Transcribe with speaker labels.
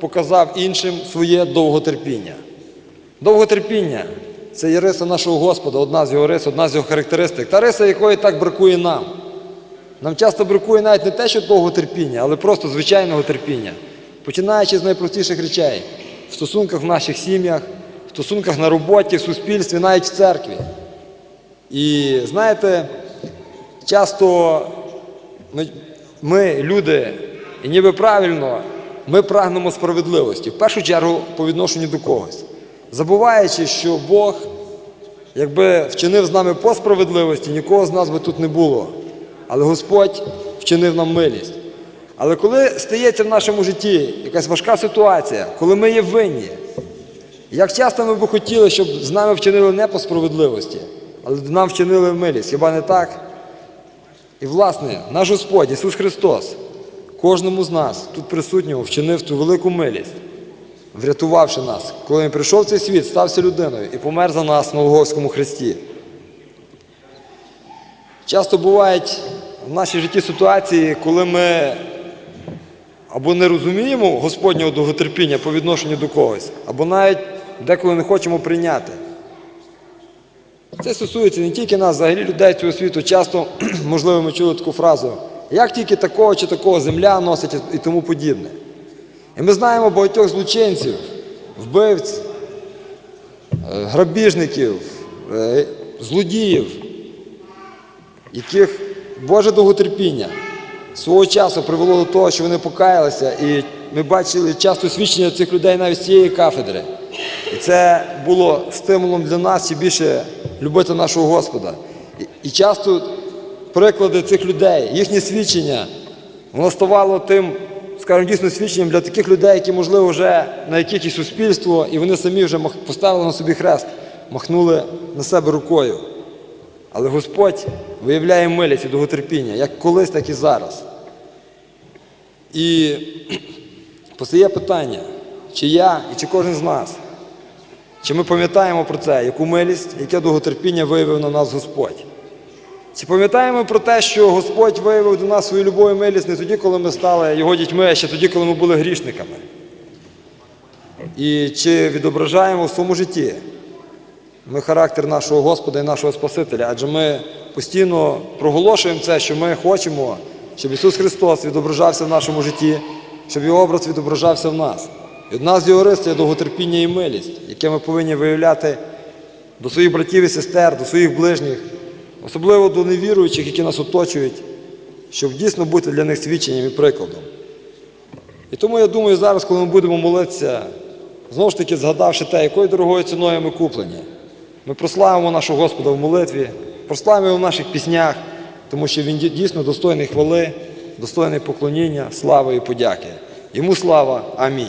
Speaker 1: показав іншим своє довготерпіння. Довготерпіння це є риса нашого Господа, одна з його рис, одна з його характеристик, та риса, якої так бракує нам. Нам часто бракує навіть не те, що довготерпіння, але просто звичайного терпіння, починаючи з найпростіших речей в стосунках в наших сім'ях, в стосунках на роботі, в суспільстві, навіть в церкві. І знаєте, часто ми, люди, і ніби правильно, ми прагнемо справедливості, в першу чергу по відношенню до когось, забуваючи, що Бог, якби вчинив з нами по справедливості, нікого з нас би тут не було. Але Господь вчинив нам милість. Але коли стається в нашому житті якась важка ситуація, коли ми є винні, як часто ми б хотіли, щоб з нами вчинили не по справедливості, але нам вчинили милість, хіба не так? І, власне, наш Господь Ісус Христос кожному з нас, тут присутнього, вчинив ту велику милість, врятувавши нас, коли Він прийшов в цей світ, стався людиною і помер за нас на Голгофському хресті. Часто бувають в нашій житті ситуації, коли ми або не розуміємо Господнього довготерпіння по відношенню до когось, або навіть деколи не хочемо прийняти. Це стосується не тільки нас, взагалі людей цього світу. Часто, можливо, ми чули таку фразу, як тільки такого чи такого земля носить і тому подібне. І ми знаємо багатьох злочинців, вбивць, е, грабіжників, е, злодіїв, яких Боже довготерпіння свого часу привело до того, що вони покаялися, і ми бачили часто свідчення цих людей навіть з цієї кафедри. І це було стимулом для нас ще більше любити нашого Господа. І, і часто приклади цих людей, їхнє свідчення, воно ставало тим, скажімо, дійсно свідченням для таких людей, які, можливо, вже на і суспільство, і вони самі вже поставили на собі хрест, махнули на себе рукою. Але Господь виявляє милість і довготерпіння, як колись, так і зараз. І постає питання, чи я і чи кожен з нас, чи ми пам'ятаємо про це, яку милість, яке довготерпіння виявив на нас Господь? Чи пам'ятаємо про те, що Господь виявив до нас свою любов і милість не тоді, коли ми стали його дітьми, а ще тоді, коли ми були грішниками? І чи відображаємо в своєму житті ми характер нашого Господа і нашого Спасителя, адже ми постійно проголошуємо це, що ми хочемо, щоб Ісус Христос відображався в нашому житті, щоб Його образ відображався в нас. І одна з його рис це довготерпіння і милість, яке ми повинні виявляти до своїх братів і сестер, до своїх ближніх, особливо до невіруючих, які нас оточують, щоб дійсно бути для них свідченням і прикладом. І тому я думаю, зараз, коли ми будемо молитися, знову ж таки згадавши те, якою дорогою ціною ми куплені, ми прославимо нашого Господа в молитві, прославимо його в наших піснях, тому що він дійсно достойний хвали, достойний поклоніння, слави і подяки. Йому слава. Амінь.